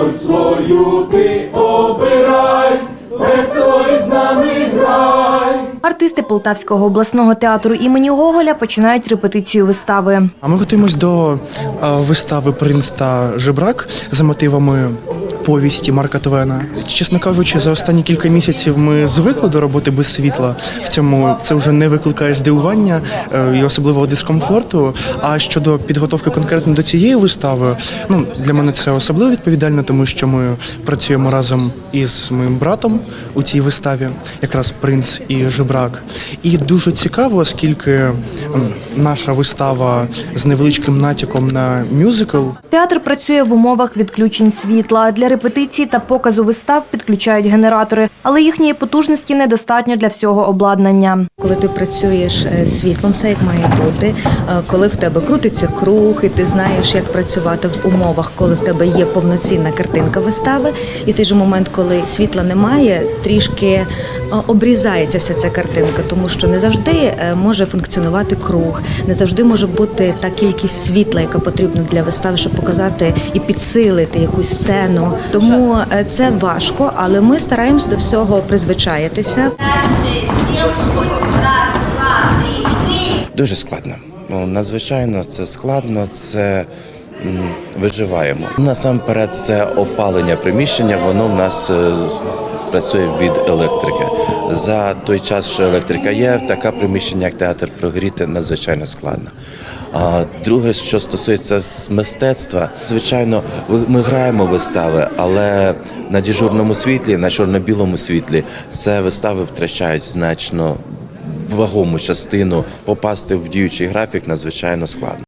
роль свою ти обирай, весело із нами грай. Артисти Полтавського обласного театру імені Гоголя починають репетицію вистави. А ми готуємось до е, вистави Принц та Жебрак за мотивами повісті Марка Твена. Чесно кажучи, за останні кілька місяців ми звикли до роботи без світла. В цьому це вже не викликає здивування е, і особливого дискомфорту. А щодо підготовки конкретно до цієї вистави, ну для мене це особливо відповідально, тому що ми працюємо разом із моїм братом у цій виставі, якраз принц і жебрак. І дуже цікаво, оскільки наша вистава з невеличким натяком на мюзикл. Театр працює в умовах відключень світла. Для репетиції та показу вистав підключають генератори, але їхньої потужності недостатньо для всього обладнання. Коли ти працюєш е, світлом, все як має бути. е, Коли в тебе крутиться круг, і ти знаєш, як працювати в умовах, коли в тебе є повноцінна картинка вистави, і в той же момент, коли світла немає, трішки е, обрізається вся ця картинка, тому що не завжди може функціонувати круг, не завжди може бути та кількість світла, яка потрібна для вистави, щоб показати і підсилити якусь сцену. Тому е, це важко, але ми стараємось до всього призвичаєтеся. Дуже складно. Ну, надзвичайно це складно, це виживаємо. Насамперед, це опалення приміщення, воно в нас е, працює від електрики. За той час, що електрика є, таке приміщення, як театр, прогріти надзвичайно складно. А друге, що стосується мистецтва, звичайно, ви- ми граємо вистави, але на діжурному світлі, на чорно-білому світлі, це вистави втрачають значно вагому частину попасти в діючий графік надзвичайно складно.